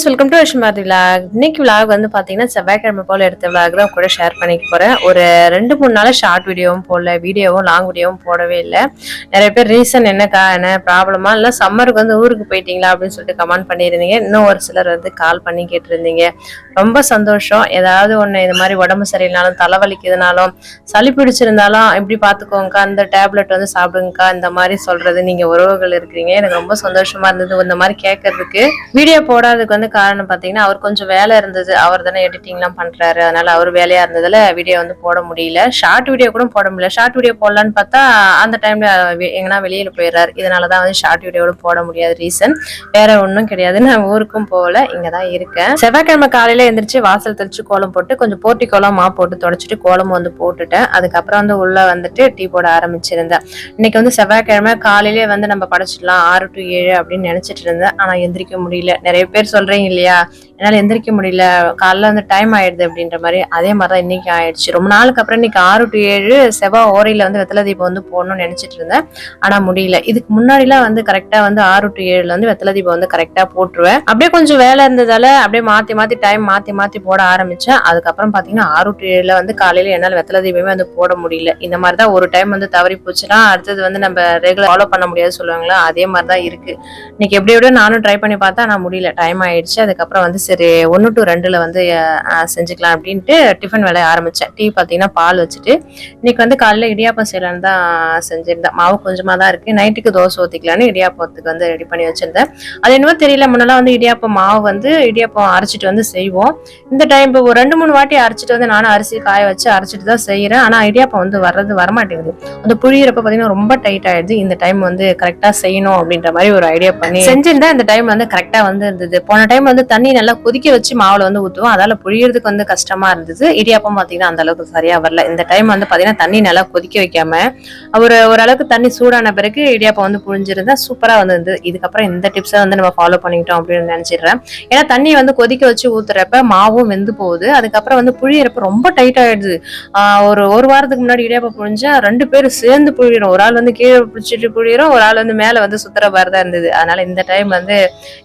Friends welcome to விஷமாதி vlog இன்னைக்கு vlog வந்து பார்த்தீங்கன்னா செவ்வாய்க்கிழமை போல் எடுத்த விலாக் தான் கூட ஷேர் பண்ணிக்க போகிறேன் ஒரு ரெண்டு மூணு நாள் ஷார்ட் வீடியோவும் போடல வீடியோவும் லாங் வீடியோவும் போடவே இல்லை. நிறைய பேர் ரீசன் என்னக்கா என்ன ப்ராப்ளமா இல்லை சம்மருக்கு வந்து ஊருக்கு போயிட்டீங்களா அப்படின்னு சொல்லிட்டு கமெண்ட் பண்ணியிருந்தீங்க. இன்னும் ஒரு சிலர் வந்து கால் பண்ணி கேட்டிருந்தீங்க. ரொம்ப சந்தோஷம். ஏதாவது ஒன்று இது மாதிரி உடம்பு சரியில்லைனாலும் தலைவலிக்குதுனாலும் சளி பிடிச்சிருந்தாலும் இப்படி பார்த்துக்கோங்கக்கா அந்த டேப்லெட் வந்து சாப்பிடுங்கக்கா. இந்த மாதிரி சொல்கிறது நீங்கள் உறவுகள் இருக்கிறீங்க. எனக்கு ரொம்ப சந்தோஷமாக இருந்தது இந்த மாதிரி கேட்கறதுக்கு. வீடியோ போடாததுக்கு வந்து காரணம் பார்த்தீங்கன்னா அவர் கொஞ்சம் வேலை இருந்தது. அவர் தானே எடிட்டிங்லாம் பண்ணுறாரு அதனால அவர் வேலையாக இருந்ததில் வீடியோ வந்து போட முடியல. ஷார்ட் வீடியோ கூட போட முடியல. ஷார்ட் வீடியோ போடலான்னு பார்த்தா அந்த டைமில் எங்கன்னா வெளியில் போயிடுறாரு. இதனால தான் வந்து ஷார்ட் வீடியோட போட முடியாத ரீசன் வேற ஒன்றும் கிடையாது. நான் ஊருக்கும் போகல. இங்கே தான் இருக்கேன். செவ்வாய்க்கிழமை காலையில் எந்திரிச்சு வாசல் தெளிச்சு கோலம் போட்டு கொஞ்சம் போட்டி கோலம் மா போட்டு தொடச்சிட்டு கோலம் வந்து போட்டுட்டேன். அதுக்கப்புறம் வந்து உள்ளே வந்துட்டு டீ போட ஆரம்பிச்சிருந்தேன். இன்னைக்கு வந்து செவ்வாய்க்கிழமை காலையிலே வந்து நம்ம படைச்சிடலாம். ஆறு டு ஏழு அப்படின்னு நினச்சிட்டு இருந்தேன். ஆனால் எந்திரிக்க முடியல. நிறைய பேர் சொல்கிறேன் இல்லையா? என்னால் எந்திரிக்க முடியல. காலைல வந்து டைம் ஆயிடுது அப்படின்ற மாதிரி அதே மாதிரி தான் இன்னைக்கு ஆயிடுச்சு. ரொம்ப நாளுக்கு அப்புறம் இன்னைக்கு ஆறு டு ஏழு செவ்வாய் ஓரையில் வந்து வெத்தலை தீபம் வந்து போடணும்னு நினைச்சிட்டு இருந்தேன். ஆனால் முடியல. இதுக்கு முன்னாடிலாம் வந்து கரெக்டாக வந்து ஆறு டு ஏழில் வந்து வெத்தலை தீபம் வந்து கரெக்டாக போட்டுருவேன். அப்படியே கொஞ்சம் வேலை இருந்ததால அப்படியே மாற்றி மாற்றி டைம் மாற்றி மாற்றி போட ஆரம்பிச்சேன். அதுக்கப்புறம் பார்த்தீங்கன்னா ஆறு டு ஏழில் வந்து காலையில் என்னால் வெத்தலை தீபமே வந்து போட முடியல. இந்த மாதிரி தான் ஒரு டைம் வந்து தவறி போச்சுன்னா அடுத்தது வந்து நம்ம ரெகுலர் ஃபாலோ பண்ண முடியாது சொல்லுவாங்களா? அதே மாதிரி தான் இருக்குது இன்னைக்கு எப்படி எப்படியோ நானும் ட்ரை பண்ணி பார்த்தா நான் முடியல. டைம் ஆயிடுச்சு. அதுக்கப்புறம் வந்து சரி ஒன்று டு ரெண்டுல வந்து செஞ்சுக்கலாம் அப்படின்ட்டு டிஃபன் வேலைய ஆரம்பிச்சேன். டீ பார்த்தீங்கன்னா பால் வச்சுட்டு இன்னைக்கு வந்து காலையில இடியாப்பம் செய்யலான்னு தான் செஞ்சிருந்தேன். மாவு கொஞ்சமா தான் இருக்கு. நைட்டுக்கு தோசை ஊற்றிக்கலான்னு இடியாப்பத்துக்கு வந்து ரெடி பண்ணி வச்சிருந்தேன். அது என்னவோ தெரியல முன்னெல்லாம் வந்து இடியாப்பம் மாவு வந்து இடியாப்பம் அரைச்சிட்டு வந்து செய்வோம். இந்த டைம் இப்போ ஒரு ரெண்டு மூணு வாட்டி அரைச்சிட்டு வந்து நானும் அரிசி காய வச்சு அரைச்சிட்டு தான் செய்யறேன் ஆனா இடியாப்பம் வந்து வர்றது வரமாட்டேங்குது. அந்த புழியிறப்ப பார்த்தீங்கன்னா ரொம்ப டைட் ஆயிடுது. இந்த டைம் வந்து கரெக்டா செய்யணும் அப்படின்ற மாதிரி ஒரு ஐடியா பண்ணி செஞ்சிருந்தேன் இந்த டைம் வந்து கரெக்டா வந்து இருந்தது போன டைம் வந்து தண்ணி நல்லா கொதிக்க வச்சு மாவுல வந்து ஊற்றுவோம் அதால புழியறதுக்கு வந்து கஷ்டமா இருந்தது. இடியாப்பம் பார்த்தீங்கன்னா அந்த அளவுக்கு சரியா வரல. இந்த டைம் வந்து பார்த்தீங்கன்னா தண்ணி நல்லா கொதிக்க வைக்காம ஒரு ஓரளவுக்கு தண்ணி சூடான பிறகு இடியாப்பம் வந்து புழிஞ்சிருந்தா சூப்பரா வந்து இதுக்கப்புறம் இந்த டிப்ஸை வந்து நம்ம ஃபாலோ பண்ணிக்கிட்டோம் அப்படின்னு நினைச்சிடுறேன். ஏன்னா தண்ணி வந்து கொதிக்க வச்சு ஊத்துறப்ப மாவும் வெந்து போகுது. அதுக்கப்புறம் வந்து புழியறப்ப ரொம்ப டைட் ஆயிடுது. ஒரு ஒரு வாரத்துக்கு முன்னாடி இடியாப்பம் புழிஞ்சா ரெண்டு பேரும் சேர்ந்து புழியிறோம். ஒரு ஆள் வந்து கீழே பிடிச்சிட்டு புழியிறோம். ஒரு ஆள் வந்து மேலே வந்து சுத்துற மாதிரி தான் இருந்தது. அதனால இந்த டைம் வந்து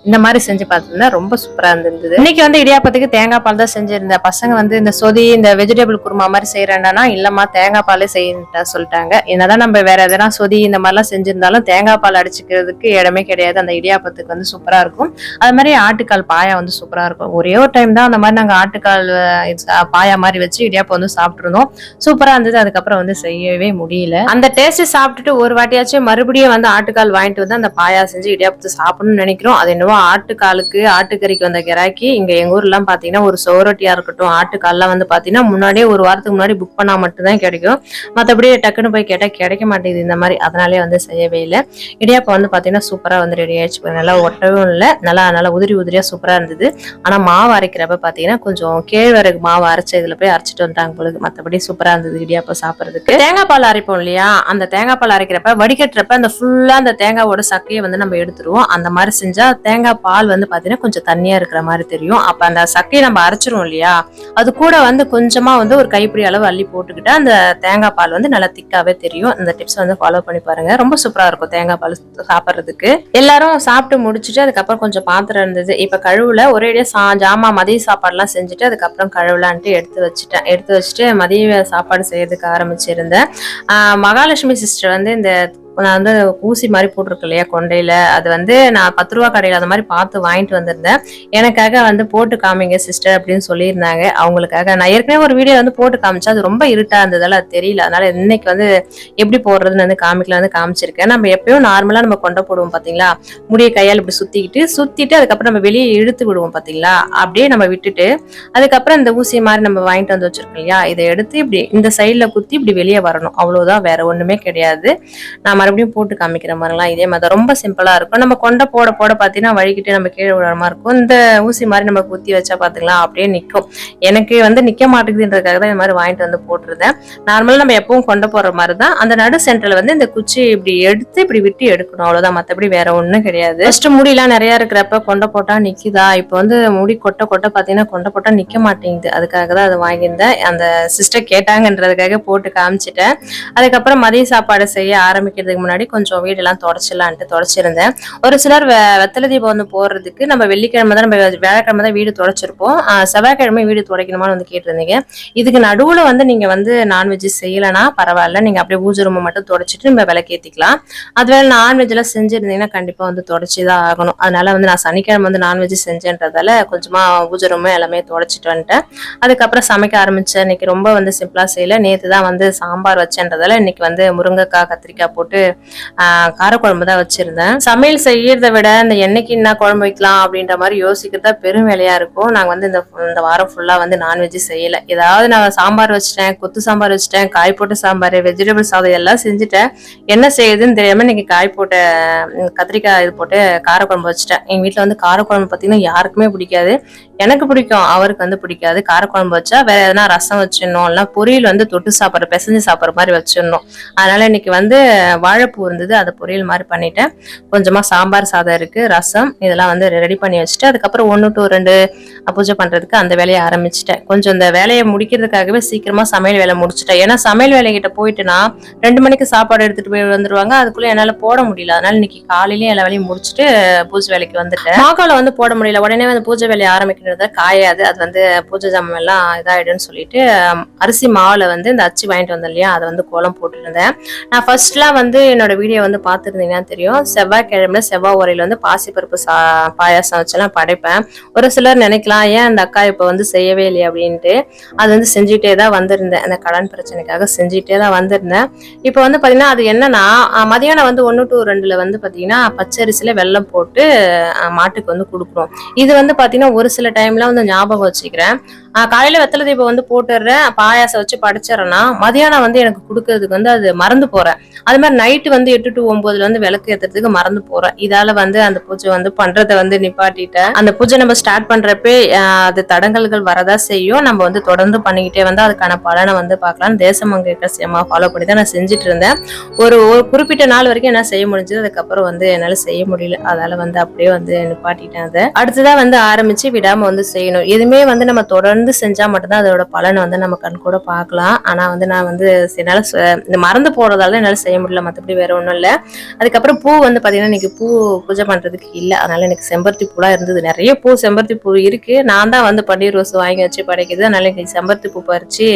இந்த மாதிரி செஞ்சு பார்த்துருந்தா ரொம்ப சூப்பராக இருந்தது. இன்னைக்கு வந்து இடியாப்பத்துக்கு தேங்காய் பால் தான் செஞ்சிருந்தேன். பசங்க வந்து இந்த சொதி இந்த வெஜிடபிள் குருமா மாதிரி செய்யறேன்னா இல்லம்மா தேங்காய் பாலே செய்யட்டா சொல்லிட்டாங்க. என்னதான் நம்ம வேற எதனா சொதி இந்த மாதிரிலாம் செஞ்சிருந்தாலும் தேங்காய் பால் அடிச்சுக்கிறதுக்கு இடமே கிடையாது. அந்த இடியாப்பத்துக்கு வந்து சூப்பரா இருக்கும். அது மாதிரி ஆட்டுக்கால் பாயா வந்து சூப்பரா இருக்கும். ஒரே ஒரு டைம் தான் அந்த மாதிரி நாங்க ஆட்டுக்கால் பாயா மாதிரி வச்சு இடியாப்பம் வந்து சாப்பிட்டுருந்தோம். சூப்பரா இருந்தது. அதுக்கப்புறம் வந்து செய்யவே முடியல. அந்த டேஸ்ட் சாப்பிட்டுட்டு ஒரு வாட்டியாச்சும் மறுபடியும் வந்து ஆட்டுக்கால் வாங்கிட்டு வந்து அந்த பாயா செஞ்சு இடியாப்பத்தை சாப்பிடணும்னு நினைக்கிறோம். அது என்னவோ ஆட்டுக்காலுக்கு ஆட்டுக்கறிக்கு வந்த கிராக்கி இங்க எங்க ஊர்லாம் பாத்தீங்கன்னா ஒரு சோரட்டியா இருக்கட்டும் ஆட்டுக்கால்லாம் வந்து பாத்தீங்கன்னா முன்னாடியே ஒரு வாரத்துக்கு முன்னாடி புக் பண்ணா மட்டும்தான் கிடைக்கும். மத்தபடி டக்குன்னு போய் கேட்டா கிடைக்க மாட்டேங்குது இந்த மாதிரி. அதனாலே வந்து செய்யவே இல்லை. இடியாப்பம் வந்து பாத்தீங்கன்னா சூப்பரா வந்து ரெடி ஆயிடுச்சு. நல்லா ஒட்டவும் இல்லை. நல்லா நல்லா உதிரி உதிரியா சூப்பரா இருந்தது. ஆனா மாவு அரைக்கிறப்ப பாத்தீங்கன்னா கொஞ்சம் கேழ்வரகு மாவு அரைச்ச இதுல போய் அரைச்சிட்டு வந்துட்டாங்க பொழுது மத்தபடி சூப்பரா இருந்தது இடியாப்பம் சாப்பிட்றதுக்கு. தேங்காய் பால் அரைப்போம் இல்லையா? அந்த தேங்காய் பால் அரைக்கிறப்ப வடிகட்டுறப்ப அந்த ஃபுல்லா அந்த தேங்காவோட சக்கையை வந்து நம்ம எடுத்துருவோம். அந்த மாதிரி செஞ்சா தேங்காய் பால் வந்து பாத்தீங்கன்னா கொஞ்சம் தண்ணியா இருக்கிற மாதிரி தெரியும். அப்ப அந்த சக்கையை நம்ம அரைச்சிருவோம் இல்லையா? அது கூட வந்து கொஞ்சமா வந்து ஒரு கைப்பிடி அளவு அள்ளி போட்டுக்கிட்டா அந்த தேங்காய் பால் வந்து நல்லா திக்காவே தெரியும். இந்த டிப்ஸ் வந்து ஃபாலோ பண்ணி பாருங்க. ரொம்ப சூப்பரா இருக்கும் தேங்காய் பால் சாப்பிட்றதுக்கு. எல்லாரும் சாப்பிட்டு முடிச்சுட்டு அதுக்கப்புறம் கொஞ்சம் பாத்திரம் இருந்தது. இப்ப கழுவுல ஒரேடியாக சா ஜாமா மதிய சாப்பாடுலாம் செஞ்சுட்டு அதுக்கப்புறம் கழுவலான்ட்டு எடுத்து வச்சுட்டேன். எடுத்து வச்சுட்டு மதிய சாப்பாடு செய்யறதுக்கு ஆரம்பிச்சிருந்தேன். மகாலட்சுமி சிஸ்டர் வந்து இந்த நான் வந்து ஊசி மாதிரி போட்டிருக்கு இல்லையா கொண்டையில? அது வந்து நான் பத்து ரூபா கடையில் அந்த மாதிரி பார்த்து வாங்கிட்டு வந்திருந்தேன். எனக்காக வந்து போட்டு காமிங்க சிஸ்டர் அப்படின்னு சொல்லியிருந்தாங்க. அவங்களுக்காக நான் ஏற்கனவே ஒரு வீடியோ வந்து போட்டு காமிச்சா அது ரொம்ப இருட்டா இருந்ததால அது தெரியல. அதனால இன்னைக்கு வந்து எப்படி போடுறதுன்னு வந்து காமிக்கல வந்து காமிச்சிருக்கேன். நம்ம எப்பயும் நார்மலா நம்ம கொண்டை போடுவோம் பாத்தீங்களா? முடிய கையால் இப்படி சுத்திக்கிட்டு சுத்திட்டு அதுக்கப்புறம் நம்ம வெளியே இழுத்து விடுவோம் பாத்தீங்களா? அப்படியே நம்ம விட்டுட்டு அதுக்கப்புறம் இந்த ஊசி மாதிரி நம்ம வாங்கிட்டு வந்து வச்சிருக்கோம் இல்லையா? இதை எடுத்து இப்படி இந்த சைட்ல குத்தி இப்படி வெளியே வரணும். அவ்வளவுதான். வேற ஒண்ணுமே கிடையாது. நம்ம மறுபடியும் போட்டு காமிக்கிற மாதிரிலாம் இதே மாதிரி தான். ரொம்ப சிம்பிளா இருக்கும். நம்ம கொண்டை போட போட பார்த்தீங்கன்னா வழிகிட்டே நம்ம கீழே விடுற மாதிரி இருக்கும். இந்த ஊசி மாதிரி நம்ம குத்தி வச்சா பார்த்துக்கலாம் அப்படியே நிற்கும் எனக்கு வந்து நிக்க மாட்டேங்குதுன்றதுக்காக தான் இந்த மாதிரி வாங்கிட்டு வந்து போட்டிருந்தேன். நார்மலாக நம்ம எப்பவும் கொண்டை போடுற மாதிரி தான். அந்த நடு சென்டர்ல வந்து இந்த குச்சி இப்படி எடுத்து இப்படி விட்டு எடுக்கணும். அவ்வளவுதான். மற்றபடி வேற ஒன்றும் கிடையாது. ஃபர்ஸ்ட் முடியெல்லாம் நிறைய இருக்கிறப்ப கொண்டை போட்டா நிக்குதா? இப்போ வந்து முடி கொட்டை கொட்டை பார்த்தீங்கன்னா கொண்டை போட்டா நிக்க மாட்டேங்குது. அதுக்காக தான் அதை வாங்கியிருந்தேன். அந்த சிஸ்டர் கேட்டாங்கன்றதுக்காக போட்டு காமிச்சிட்டேன். அதுக்கப்புறம் மதிய சாப்பாடு செய்ய ஆரம்பிக்கிறதுக்கு அதுக்கு முன்னாடி கொஞ்சம் வீடெல்லாம் தொடச்சிடலான்ட்டு தொடச்சிருந்தேன். ஒரு சிலர் வெ வெத்தலை தீபம் வந்து போடுறதுக்கு நம்ம வெள்ளிக்கிழமை தான் நம்ம வியாழக்கிழமை தான் வீடு தொடச்சிருப்போம். செவ்வாய்க்கிழமை வீடு துடைக்கணுமான்னு வந்து கேட்டிருந்தீங்க. இதுக்கு நடுவில் வந்து நீங்கள் வந்து நான்வெஜ் செய்யலைன்னா பரவாயில்ல. நீங்கள் அப்படியே பூஜை ரூமை மட்டும் தொடச்சிட்டு நம்ம விளக்கேத்திக்கலாம். அதுவே நான்வெஜ்லாம் செஞ்சுருந்தீங்கன்னா கண்டிப்பாக வந்து தொடச்சி தான் ஆகணும். அதனால வந்து நான் சனிக்கிழமை வந்து நான்வெஜ் செஞ்சேன்றதால கொஞ்சமாக பூஜை ரூமு எல்லாமே தொடச்சிட்டு வந்துட்டேன். அதுக்கப்புறம் சமைக்க ஆரம்பித்தேன் இன்னைக்கு ரொம்ப வந்து சிம்பிளாக செய்யலை. நேற்று தான் வந்து சாம்பார் வச்சேன்றதால இன்னைக்கு வந்து முருங்கைக்காய் கத்திரிக்காய் போட்டு காரக்குழம்பு தான் வச்சிருந்தேன். சமையல் செய்யறதை விட இந்த என்னைக்கு என்ன குழம்பு வைக்கலாம் அப்படின்ற மாதிரி யோசிக்கிறதா பெரும் வேலையா இருக்கும். நாங்க வந்து இந்த இந்த வாரம் ஃபுல்லா வந்து நான்வெஜ் செய்யல. ஏதாவது நான் சாம்பார் வச்சிட்டேன் கொத்து சாம்பார் வச்சிட்டேன் காய் போட்ட சாம்பார் வெஜிடபிள் சாதம் எல்லாம் செஞ்சுட்டேன். என்ன செய்யுதுன்னு தெரியாம இன்னைக்கு காய் போட்ட கத்திரிக்காய் இது போட்டு காரக்குழம்பு வச்சுட்டேன். எங்க வீட்டில் வந்து காரக்குழம்பு பார்த்தீங்கன்னா யாருக்குமே பிடிக்காது. எனக்கு பிடிக்கும் அவருக்கு வந்து பிடிக்காது. காரக்குழம்பு வச்சா வேற எதனா ரசம் வச்சிடணும் இல்லைனா பொரியல் வந்து தொட்டு சாப்பிட்ற பிசைஞ்சு சாப்பிட்ற மாதிரி வச்சிடணும். அதனால இன்னைக்கு வந்து வாழைப்பூ இருந்தது அதை பொரியல் மாதிரி பண்ணிட்டேன். கொஞ்சமா சாம்பார் சாதம் இருக்கு ரசம் இதெல்லாம் வந்து ரெடி பண்ணி வச்சுட்டு அதுக்கப்புறம் ஒன்று டு ரெண்டு பூஜை பண்றதுக்கு அந்த வேலையை ஆரம்பிச்சிட்டேன். கொஞ்சம் இந்த வேலையை முடிக்கிறதுக்காகவே சீக்கிரமா சமையல் வேலை முடிச்சிட்டேன். ஏன்னா சமையல் வேலைகிட்ட போயிட்டுனா ரெண்டு மணிக்கு சாப்பாடு எடுத்துட்டு போய் வந்துருவாங்க அதுக்குள்ள என்னால போட முடியல. அதனால இன்னைக்கு காலையிலேயே எல்லா வேலையும் முடிச்சுட்டு பூஜை வேலைக்கு வந்துட்டேன். மாகால வந்து போட முடியல. உடனே வந்து பூஜை வேலையை அப்படின்றத காயாது. அது வந்து பூஜை ஜாமம் எல்லாம் இதாகிடும்னு சொல்லிட்டு அரிசி மாவில் வந்து இந்த அச்சு வாங்கிட்டு வந்தேன் இல்லையா? அதை வந்து கோலம் போட்டுருந்தேன். நான் ஃபர்ஸ்ட்லாம் வந்து என்னோட வீடியோ வந்து பார்த்துருந்தீங்கன்னா தெரியும். செவ்வாய்க்கிழமை செவ்வாய் உரையில வந்து பாசிப்பருப்பு சா பாயாசம் வச்செல்லாம் படைப்பேன். ஒரு சிலர் நினைக்கலாம் ஏன் அந்த அக்கா இப்போ வந்து செய்யவே இல்லையா? அப்படின்ட்டு. அது வந்து செஞ்சுட்டே தான் வந்திருந்தேன். அந்த கடன் பிரச்சனைக்காக செஞ்சுட்டே தான் வந்திருந்தேன். இப்போ வந்து பார்த்தீங்கன்னா அது என்னன்னா மதியானம் வந்து ஒன்று டு ரெண்டில் வந்து பார்த்தீங்கன்னா பச்சரிசியில் வெல்லம் போட்டு மாட்டுக்கு வந்து கொடுக்குறோம். இது வந்து பார்த்தீங்கன்னா ஒரு சில டைம்ல வந்து ஞாபகம் வச்சுக்கிறேன். காலையில வெத்தலை தீபம் வந்து போட்டுடுறேன். பாயாசம் வச்சு படிச்சிடறேன்னா மதியானம் வந்து எனக்கு கொடுக்கறதுக்கு வந்து அது மறந்து போறேன். அது மாதிரி நைட்டு வந்து எட்டு டு ஒன்பதுல வந்து விளக்கு ஏத்துறதுக்கு மறந்து போறேன். இதால வந்து அந்த பூஜை வந்து பண்றதை வந்து நிப்பாட்டிட்டேன். அந்த பூஜை நம்ம ஸ்டார்ட் பண்றப்பே அது தடங்கல்கள் வரதா செய்யும். நம்ம வந்து தொடர்ந்து பண்ணிக்கிட்டே வந்து அதுக்கான பலனை வந்து பார்க்கலாம். தேசமங்க சேமா ஃபாலோ பண்ணி தான் நான் செஞ்சுட்டு இருந்தேன். ஒரு ஒரு குறிப்பிட்ட நாள் வரைக்கும் என்ன செய்ய முடிஞ்சது. அதுக்கப்புறம் வந்து என்னால செய்ய முடியல. அதால வந்து அப்படியே வந்து நிப்பாட்டிட்டேன் அதை. அடுத்ததான் வந்து ஆரம்பிச்சு விடாம வந்து செய்யணும். எதுவுமே வந்து நம்ம தொடர்ந்து செஞ்சா மட்டும்தான் அதோட பலனை வந்து நம்ம கண் கூட பார்க்கலாம். ஆனால் வந்து நான் வந்து என்னால் ச- இந்த மறந்து போகிறதால என்னால் செய்ய முடியல. மற்றபடி வேற ஒன்றும் இல்லை. அதுக்கப்புறம் பூ வந்து பார்த்தீங்கன்னா இன்னைக்கு பூ பூஜை பண்ணுறதுக்கு இல்லை. அதனால எனக்கு செம்பருத்தி பூலாம் இருந்தது. நிறைய பூ செம்பருத்தி பூ இருக்குது நான் தான் வந்து பன்னீர் ரோஸ் வாங்கி வச்சு படைக்குது அதனால இன்னைக்கு செம்பருத்தி பூ பறித்து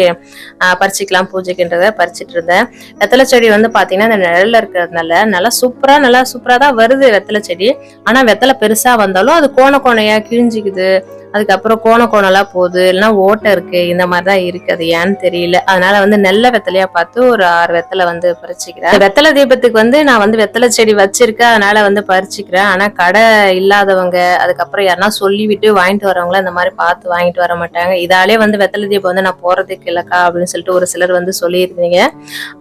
பறிச்சிக்கலாம் பூஜைக்குன்றதை பறிச்சிட்டு இருந்தேன். வெத்தலை செடி வந்து பார்த்திங்கன்னா இந்த நிழலில் இருக்கிறதுனால நல்லா சூப்பராக நல்லா சூப்பராக தான் வருது வெத்தலை செடி. ஆனால் வெத்தலை பெருசாக வந்தாலும் அது கோண கோணையாக கிழிஞ்சிக்குது. அதுக்கப்புறம் கோண கோணலா போகுது இல்லைன்னா ஓட்டை இருக்கு இந்த மாதிரி தான் இருக்கு. அது ஏன்னு தெரியல. அதனால வந்து நல்ல வெத்தலையா பார்த்து ஒரு ஆறு வெத்தலை வந்து பறிச்சுக்கிறேன். வெத்தலை தீபத்துக்கு வந்து நான் வந்து வெத்தலை செடி வச்சிருக்கேன் அதனால வந்து பறிச்சுக்கிறேன். ஆனா கடை இல்லாதவங்க அதுக்கப்புறம் யாருன்னா சொல்லிவிட்டு வாங்கிட்டு வரவங்கள இந்த மாதிரி பார்த்து வாங்கிட்டு வர மாட்டாங்க. இதாலே வந்து வெத்தலை தீபம் வந்து நான் போறதுக்கு இல்லக்கா அப்படின்னு சொல்லிட்டு ஒரு சிலர் வந்து சொல்லியிருந்தீங்க.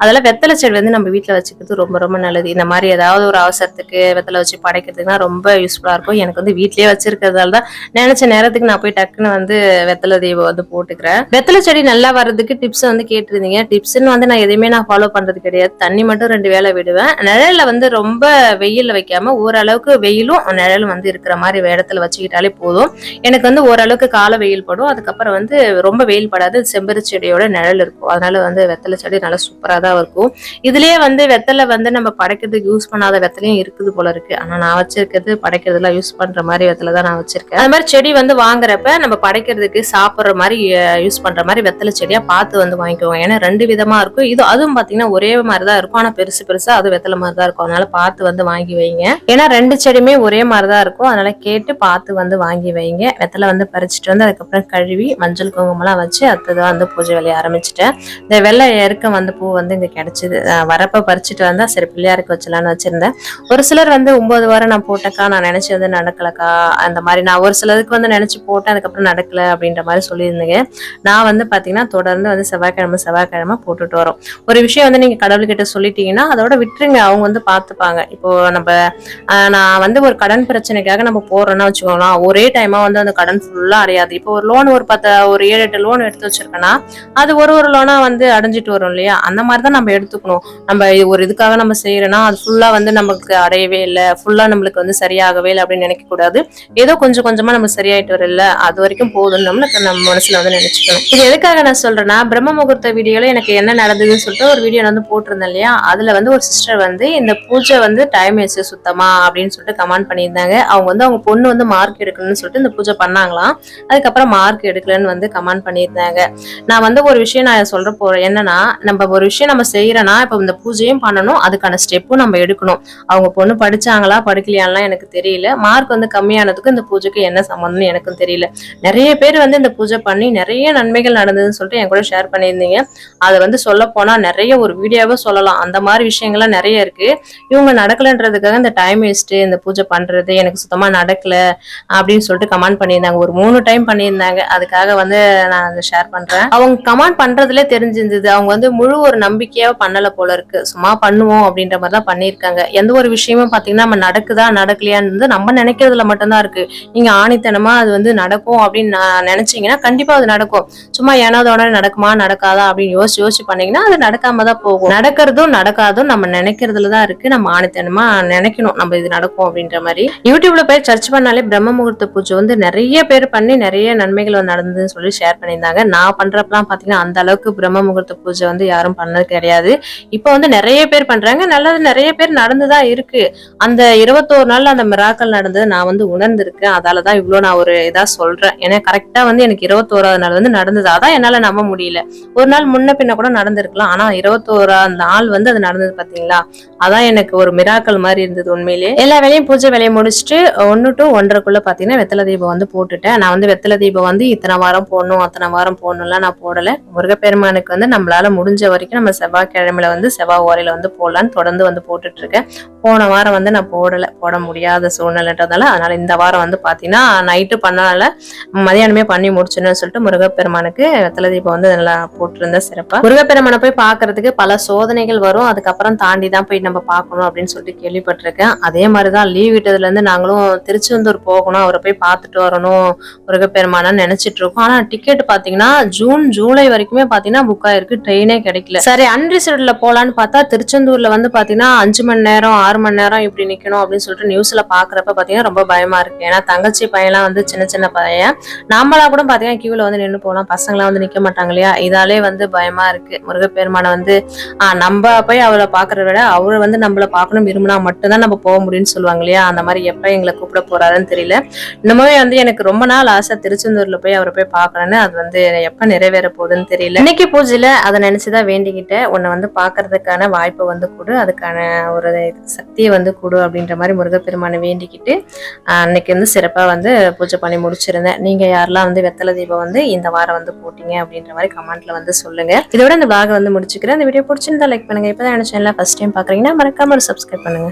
அதெல்லாம் வெத்தலை செடி வந்து நம்ம வீட்டில் வச்சுக்கிறது ரொம்ப ரொம்ப நல்லது. இந்த மாதிரி ஏதாவது ஒரு அவசரத்துக்கு வெத்தலை வச்சு படைக்கிறதுக்குனா ரொம்ப யூஸ்ஃபுல்லா இருக்கும். எனக்கு வந்து வீட்லயே வச்சிருக்கிறதால தான் நினைச்ச நேரத்துக்கு நான் போய் டக்குன்னு வந்து வெத்தலை தீபம் வந்து போட்டுக்கிறேன். வெத்தலை செடி நல்லா வர்றதுக்கு டிப்ஸ் வந்து கேட்டிருந்தீங்க. டிப்ஸ்ன்னு வந்து நான் எதையுமே நான் ஃபாலோ பண்றது கிடையாது. தண்ணி மட்டும் ரெண்டு வேளை விடுவேன். நிழல்ல வந்து ரொம்ப வெயில்ல வைக்காம ஓரளவுக்கு வெயிலும் நிழலும் வந்து இருக்கிற மாதிரி இடத்துல வச்சுக்கிட்டாலே போதும். எனக்கு வந்து ஓரளவுக்கு கால வெயில் படும். அதுக்கப்புறம் வந்து ரொம்ப வெயில் படாது. செம்பரு செடியோட நிழல் இருக்கும். அதனால வந்து வெத்தலை செடி நல்லா சூப்பரா தான் இருக்கும். இதுலயே வந்து வெத்தலை வந்து நம்ம படைக்கிறதுக்கு யூஸ் பண்ணாத வெத்தலையும் இருக்குது போல இருக்கு. ஆனா நான் வச்சிருக்கிறது படைக்கிறதுலாம் யூஸ் பண்ற மாதிரி வெத்தலை தான் நான் வச்சிருக்கேன். அது மாதிரி செடி வந்து வாங்குறப்ப நம்ம படைக்கிறதுக்கு சாப்பிட்ற மாதிரி யூஸ் பண்ற மாதிரி வெத்தலை செடியா பார்த்து வந்து வாங்கிக்குவோம் ஏன்னா ரெண்டு விதமா இருக்கும். இது அதுவும் பாத்தீங்கன்னா ஒரே மாதிரி தான் இருக்கும். ஆனா பெருசு பெருசா அது வெத்தலை மாதிரி தான் இருக்கும். அதனால பார்த்து வந்து வாங்கி வைங்க. ஏன்னா ரெண்டு செடியுமே ஒரே மாதிரி தான் இருக்கும். அதனால கேட்டு பார்த்து வந்து வாங்கி வைங்க. வெத்தலை வந்து பறிச்சுட்டு வந்து அதுக்கப்புறம் கழுவி மஞ்சள் குங்குமம்லாம் வச்சு அடுத்ததான் வந்து பூஜை வேலையை ஆரம்பிச்சிட்டேன். இந்த வெள்ளை எருக்கம் வந்து பூ வந்து இங்க கிடைச்சது. வரப்போ வரப்ப பறிச்சுட்டு வந்தா சரி பிள்ளையாருக்கு வச்சலாம்னு வச்சிருந்தேன். ஒரு சிலர் வந்து ஒன்பது வாரம் நான் போட்டக்கா நான் நினைச்சு வந்து நடக்கலக்கா அந்த மாதிரி. நான் ஒரு சிலருக்கு வந்து நினைச்சு போட்டேன் அதுக்கப்புறம் நடக்கல அப்படின்ற மாதிரி சொல்லியிருந்தீங்க. நான் வந்து பாத்தீங்கன்னா தொடர்ந்து வந்து செவ்வாய்க்கிழமை செவ்வாய்க்கிழமை போட்டுட்டு வரோம். ஒரு விஷயம் வந்து நீங்க கடவுள்கிட்ட சொல்லிட்டீங்கன்னா அதோட விட்டுருங்க அவங்க வந்து பார்த்துப்பாங்க இப்போ நம்ம நான் வந்து ஒரு கடன் பிரச்சனைக்காக நம்ம போறோம்னா வச்சுக்கோங்களேன் ஒரே டைமா வந்து அந்த கடன் ஃபுல்லா அடையாது. இப்போ ஒரு லோன் ஒரு பத்து ஒரு ஏழு எட்டு லோன் எடுத்து வச்சிருக்கேன்னா அது ஒரு ஒரு லோனா வந்து அடைஞ்சிட்டு வரும் இல்லையா? அந்த மாதிரி தான் நம்ம எடுத்துக்கணும். நம்ம ஒரு இதுக்காக நம்ம செய்யறோம்னா அது ஃபுல்லா வந்து நமக்கு அடையவே இல்லை ஃபுல்லா நம்மளுக்கு வந்து சரியாகவே இல்லை அப்படின்னு நினைக்க கூடாது ஏதோ கொஞ்சம் கொஞ்சமா நம்ம சரியாயிட்டு வர தேவையில்ல. அது வரைக்கும் போதும் நம்ம நம்ம மனசுல வந்து நினைச்சுக்கணும். இது எதுக்காக நான் சொல்றேன்னா பிரம்ம முகூர்த்த வீடியோல எனக்கு என்ன நடந்ததுன்னு சொல்லிட்டு ஒரு வீடியோ வந்து போட்டிருந்தேன் இல்லையா? அதுல வந்து ஒரு சிஸ்டர் வந்து இந்த பூஜை வந்து டைம் ஆயிடுச்சு சுத்தமா அப்படின்னு சொல்லிட்டு கமெண்ட் பண்ணியிருந்தாங்க. அவங்க வந்து அவங்க பொண்ணு வந்து மார்க் எடுக்கணும்னு சொல்லிட்டு இந்த பூஜை பண்ணாங்களாம். அதுக்கப்புறம் மார்க் எடுக்கலன்னு வந்து கமெண்ட் பண்ணியிருந்தாங்க. நான் வந்து ஒரு விஷயம் நான் சொல்ற போறேன் என்னன்னா நம்ம ஒரு விஷயம் நம்ம செய்யறோம்னா இப்ப இந்த பூஜையும் பண்ணணும் அதுக்கான ஸ்டெப்பும் நம்ம எடுக்கணும். அவங்க பொண்ணு படிச்சாங்களா படிக்கலையான்லாம் எனக்கு தெரியல. மார்க் வந்து கம்மியானதுக்கு இந்த பூஜைக்கு என்ன சம்மந்தம்னு எனக்கும் தெரியல. நிறைய பேர் வந்து இந்த பூஜை பண்ணி நிறைய நன்மைகள் நடந்ததுன்னு சொல்லிட்டு என் கூட ஷேர் பண்ணியிருந்தீங்க. அதை வந்து சொல்ல போனால் நிறைய ஒரு வீடியோவை சொல்லலாம். அந்த மாதிரி விஷயங்கள்லாம் நிறைய இருக்கு. இவங்க நடக்கலன்றதுக்காக இந்த டைம் வேஸ்ட்டு இந்த பூஜை பண்றது எனக்கு சுத்தமா நடக்கல அப்படின்னு சொல்லிட்டு கமெண்ட் பண்ணியிருந்தாங்க. ஒரு மூணு டைம் பண்ணியிருந்தாங்க. அதுக்காக வந்து நான் அதை ஷேர் பண்றேன். அவங்க கமெண்ட் பண்றதுலே தெரிஞ்சிருந்தது. அவங்க வந்து முழு ஒரு நம்பிக்கையாக பண்ணல போல இருக்கு. சும்மா பண்ணுவோம் அப்படின்ற மாதிரி தான் பண்ணியிருக்காங்க. எந்த ஒரு விஷயமும் பாத்தீங்கன்னா நம்ம நடக்குதா நடக்கலையான்னு நம்ம நினைக்கிறதுல மட்டும்தான் இருக்கு. நீங்க ஆணித்தனமா அது வந்து நடக்கும் அப்படின்னு நான் நினைச்சீங்கன்னா கண்டிப்பா அது நடக்கும். சும்மா ஏனோதோட நடக்குமா நடக்காதா அப்படின்னு யோசிச்சு யோசிச்சு பண்ணீங்கன்னா அது நடக்காம தான் போகும். நடக்கிறதும் நடக்காதும் நம்ம நினைக்கிறதுல தான் இருக்கு. நம்ம ஆணித்தனமா நினைக்கணும். நம்ம இது நடக்கும் அப்படின்ற மாதிரி. யூடியூப்ல போய் சர்ச் பண்ணாலே பிரம்ம முகூர்த்த பூஜை வந்து நிறைய பேர் பண்ணி நிறைய நன்மைகள் நடந்ததுன்னு சொல்லி ஷேர் பண்ணியிருந்தாங்க. நான் பண்றப்பெல்லாம் பாத்தீங்கன்னா அந்த அளவுக்கு பிரம்ம முகூர்த்த பூஜை வந்து யாரும் பண்ணது கிடையாது. இப்போ வந்து நிறைய பேர் பண்றாங்க. நல்லது நிறைய பேர் நடந்துதான் இருக்கு. அந்த இருபத்தோரு நாள் அந்த மிராக்கள் நடந்தது நான் வந்து உணர்ந்திருக்கேன். அதாலதான் இவ்வளவு நான் ஒரு இதா சொல்றேன். ஏன்னா கரெக்டா வந்து எனக்கு இருபத்தோராவது நாள் வந்து நடந்தது. அதான் என்னால நம்ப முடியல. ஒரு நாள் முன்ன பின்ன கூட நடந்திருக்கலாம். ஆனா இருபத்தோராவது நாள் வந்து அது நடந்தது பாத்தீங்களா? அதான் எனக்கு ஒரு மிராக்கள் மாதிரி இருந்தது உண்மையிலேயே. எல்லா வேலையும் பூஜை வேலையை முடிச்சுட்டு ஒன்னு டு ஒன்றரைக்குள்ள பாத்தீங்கன்னா வெத்தலை தீபம் வந்து போட்டுட்டேன். நான் வந்து வெத்தலை தீபம் வந்து இத்தனை வாரம் போடணும் அத்தனை வாரம் போடணும்லாம் நான் போடல. முருகப்பெருமானுக்கு வந்து நம்மளால முடிஞ்ச வரைக்கும் நம்ம செவ்வாய்க்கிழமையில வந்து செவ்வாய் ஓரையில வந்து போடலான்னு தொடர்ந்து வந்து போட்டுட்டு இருக்கேன். போன வாரம் வந்து நான் போடல. போட முடியாத சூழ்நிலைன்றதால அதனால இந்த வாரம் வந்து பாத்தீங்கன்னா நைட்டு பண்ணனால மதியானமே பண்ணி முடிச்சுன்னு சொல்லிட்டு முருகப்பெருமானுக்கு வெத்தலை தீபம் வந்து நல்லா போட்டிருந்த சிறப்பா. முருகப்பெருமானை போய் பாக்குறதுக்கு பல சோதனைகள் வரும். அதுக்கப்புறம் தாண்டி தான் போய் நம்ம பார்க்கணும் அப்படின்னு சொல்லிட்டு கேள்விப்பட்டிருக்கேன். அதே மாதிரிதான் லீவ் விட்டதுல இருந்து நாங்களும் திருச்செந்தூர் போகணும். அவரை போய் பார்த்துட்டு வரணும் முருகப்பெருமான நினைச்சிட்டு இருக்கோம். ஆனா டிக்கெட் பாத்தீங்கன்னா ஜூன் ஜூலை வரைக்குமே பாத்தீங்கன்னா புக் ஆயிருக்கு. ட்ரெயினே கிடைக்கல. சரி அன்ரிசர்வ்ட்ல போலான்னு பார்த்தா திருச்செந்தூர்ல வந்து பாத்தீங்கன்னா அஞ்சு மணி நேரம் ஆறு மணி நேரம் இப்படி நிக்கணும் அப்படின்னு சொல்லிட்டு நியூஸ்ல பாக்குறப்ப பாத்தீங்கன்னா ரொம்ப பயமா இருக்கு. ஏன்னா தங்கச்சி பையன்லாம் வந்து சின்ன சின்ன பையன் நாமளா கூட பாத்தீங்கன்னா கியூல வந்து நின்று போகலாம் பசங்களாம் வந்து நிக்க மாட்டாங்க இல்லையா? இதாலே வந்து பயமா இருக்கு. முருகப்பெருமானை வந்து ஆஹ் நம்ம போய் அவரை பாக்குறத விட அவரை வந்து நம்மள பார்க்கணும் விரும்பினா மட்டும்தான் நம்ம போக முடியும்னு சொல்லுவாங்க இல்லையா? அந்த மாதிரி எப்ப எங்களை கூப்பிட போறாருன்னு தெரியல. இன்னமுமே வந்து எனக்கு ரொம்ப நாள் ஆசை திருச்செந்தூர்ல போய் அவரை போய் பார்க்கணும்னு அது வந்து எப்ப நிறைவேற போகுதுன்னு தெரியல. இன்னைக்கு பூஜையில அதை நினைச்சுதான் வேண்டிக்கிட்டேன் உன்னை வந்து பாக்குறதுக்கான வாய்ப்பு வந்து கொடு. அதுக்கான ஒரு சக்தியை வந்து கொடு அப்படின்ற மாதிரி முருகப்பெருமானை வேண்டிக்கிட்டு அன்னைக்கு வந்து சிறப்பா வந்து பூஜை பண்ணி முடிச்சிருந்தேன். நீங்க யாரெல்லாம் வந்து வெத்தலை தீபம் வந்து இந்த வாரம் வந்து போட்டீங்க அப்படின்ற மாதிரி கமெண்ட்ல வந்து சொல்லுங்க. இதோட இந்த பாக வந்து முடிச்சுக்கிறேன். இந்த வீடியோ பிடிச்சிருந்தா லைக் பண்ணுங்க. இப்பதான் என்ன சேனல் ஃபர்ஸ்ட் டைம் பாக்குறீங்கன்னா மறக்காம ஒரு சப்ஸ்கிரைப் பண்ணுங்க.